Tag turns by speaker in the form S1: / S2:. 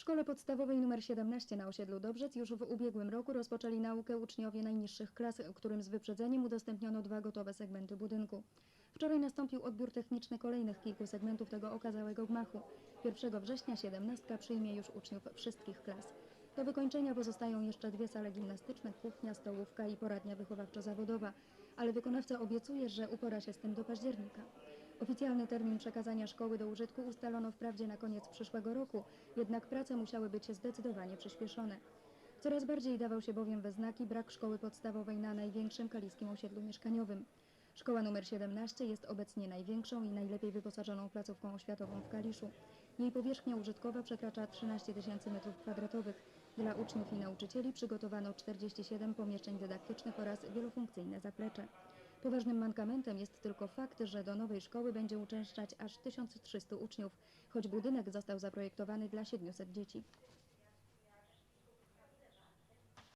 S1: W szkole podstawowej nr 17 na osiedlu Dobrzec już w ubiegłym roku rozpoczęli naukę uczniowie najniższych klas, którym z wyprzedzeniem udostępniono dwa gotowe segmenty budynku. Wczoraj nastąpił odbiór techniczny kolejnych kilku segmentów tego okazałego gmachu. 1 września 17 przyjmie już uczniów wszystkich klas. Do wykończenia pozostają jeszcze dwie sale gimnastyczne, kuchnia, stołówka i poradnia wychowawczo-zawodowa, ale wykonawca obiecuje, że upora się z tym do października. Oficjalny termin przekazania szkoły do użytku ustalono wprawdzie na koniec przyszłego roku, jednak prace musiały być zdecydowanie przyspieszone. Coraz bardziej dawał się bowiem we znaki brak szkoły podstawowej na największym kaliskim osiedlu mieszkaniowym. Szkoła nr 17 jest obecnie największą i najlepiej wyposażoną placówką oświatową w Kaliszu. Jej powierzchnia użytkowa przekracza 13 tysięcy m2. Dla uczniów i nauczycieli przygotowano 47 pomieszczeń dydaktycznych oraz wielofunkcyjne zaplecze. Poważnym mankamentem jest tylko fakt, że do nowej szkoły będzie uczęszczać aż 1300 uczniów, choć budynek został zaprojektowany dla 700 dzieci.